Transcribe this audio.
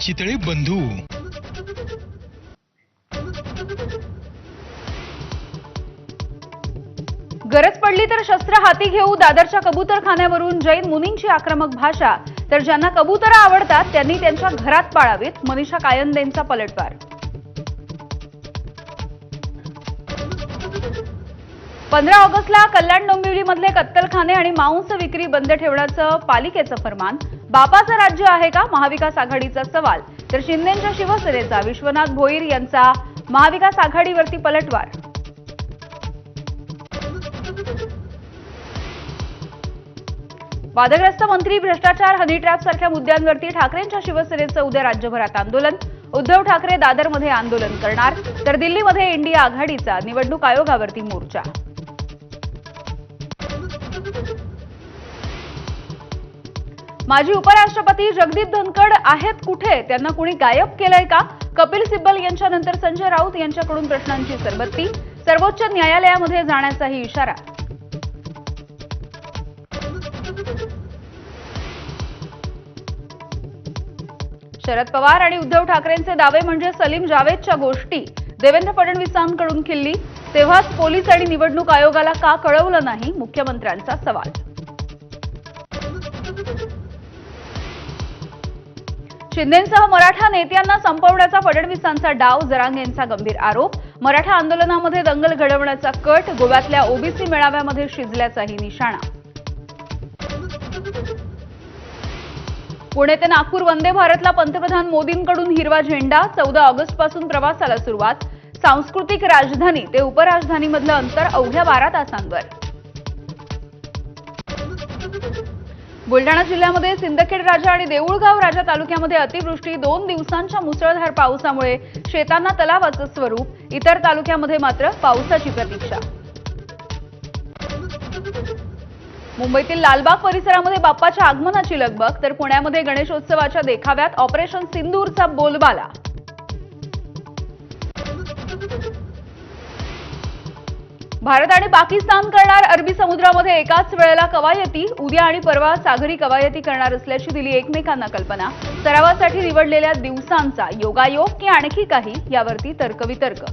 चितळे बंधू. गरज पडली तर शस्त्र हाती घेऊ दादरच्या कबूतरखान्यावरून जैन मुनींची आक्रमक भाषा. तर ज्यांना कबूतर आवडतात त्यांनी त्यांच्या घरात पाळावीत मनीषा कायंदेंचा पलटवार. पंधरा ऑगस्टला कल्याण डोंबिवलीमधले कत्तलखाने आणि मांस विक्री बंद ठेवण्याचं पालिकेचं फरमान. बापाचं राज्य आहे का? महाविकास आघाडीचा सवाल. तर शिंदेच्या शिवसेनेचा विश्वनाथ भोईर यांचा महाविकास आघाडीवरती पलटवार. वादग्रस्त मंत्री भ्रष्टाचार हनी ट्रॅप सारख्या मुद्द्यांवरती ठाकरेंच्या शिवसेनेचं उद्या राज्यभरात आंदोलन. उद्धव ठाकरे दादरमध्ये आंदोलन करणार तर दिल्लीमध्ये इंडिया आघाडीचा निवडणूक आयोगावरती मोर्चा. माजी उपराष्ट्रपती जगदीप धनखड आहेत कुठे? त्यांना कुणी गायब केलंय का? कपिल सिब्बल यांच्यानंतर संजय राऊत यांच्याकडून प्रश्नांची सरबत्ती सर्वोच्च न्यायालयामध्ये जाण्याचाही इशारा. शरद पवार आणि उद्धव ठाकरेंचे दावे म्हणजे सलीम जावेदच्या गोष्टी. देवेंद्र फडणवीसांकडून खिल्ली. तेव्हाच पोलीस आणि निवडणूक आयोगाला का कळवलं नाही? मुख्यमंत्र्यांचा सवाल. शिंदेसह मराठा नेत्यांना संपवण्याचा फडणवीसांचा डाव जरांगेंचा गंभीर आरोप. मराठा आंदोलनामध्ये दंगल घडवण्याचा कट गोव्यातल्या ओबीसी मेळाव्यामध्ये शिजल्याचाही निशाणा. पुणे ते नागपूर वंदे भारतला पंतप्रधान मोदींकडून हिरवा झेंडा चौदा ऑगस्टपासून प्रवासाला सुरुवात. सांस्कृतिक राजधानी ते उपराजधानीमधलं अंतर अवघ्या बारा तासांवर. बुलढाणा जिल्ह्यामध्ये सिंदखेड राजा आणि देऊळगाव राजा तालुक्यामध्ये अतिवृष्टी दोन दिवसांच्या मुसळधार पावसामुळे शेतांना तलावाचं स्वरूप इतर तालुक्यामध्ये मात्र पावसाची प्रतीक्षा. मुंबईतील लालबाग परिसरामध्ये बाप्पाच्या आगमनाची लगबग तर पुण्यामध्ये गणेशोत्सवाच्या देखाव्यात ऑपरेशन सिंदूरचा बोलबाला. भारत आणि पाकिस्तान करणार अरबी समुद्रामध्ये एकाच वेळेला कवायती. उद्या आणि परवा सागरी कवायती करणार असल्याची दिली एकमेकांना कल्पना. सरावासाठी निवडलेल्या दिवसांचा योगायोग की आणखी काही? यावरती तर्कवितर्क.